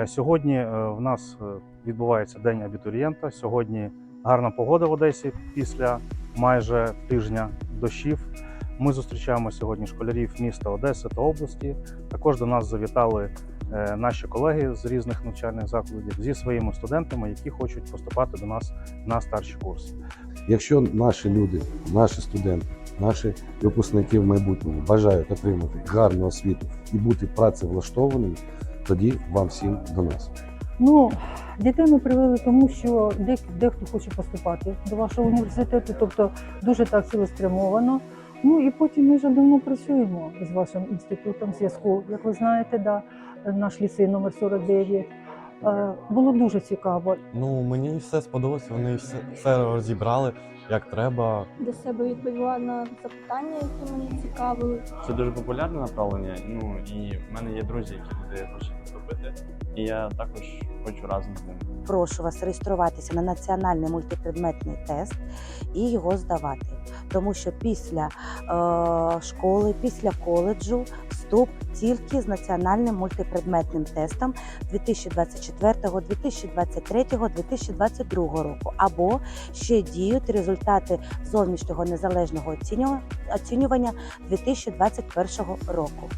Е, Сьогодні е, в нас е, відбувається День абітурієнта. Сьогодні гарна погода в Одесі після майже тижня дощів. Ми зустрічаємо сьогодні школярів міста Одеси та області. Також до нас завітали наші колеги з різних навчальних закладів зі своїми студентами, які хочуть поступати до нас на старші курси. Якщо наші люди, наші студенти, наші випускники в майбутньому бажають отримати гарну освіту і бути працевлаштованими, тоді вам всім до нас. Ну, дітей ми привели тому, що де, дехто хоче поступати до вашого університету, тобто дуже так цілеспрямовано. Ну і потім ми вже давно працюємо з вашим інститутом зв'язку. Як ви знаєте, да, наш ліцей номер 49. Е, Було дуже цікаво. Ну, мені все сподобалось. вони все, все розібрали як треба. для себе відповіла на запитання, які мені цікавили. Це дуже популярне направлення. Ну і в мене є друзі, які туди хочуть поступити. І я також хочу разом з ними. прошу вас реєструватися на національний мультипредметний тест і його здавати. Тому що після е, школи, після коледжу вступ тільки з національним мультипредметним тестом 2024, 2023, 2022 року, або ще діють результати зовнішнього незалежного оцінюва- оцінювання 2021 року.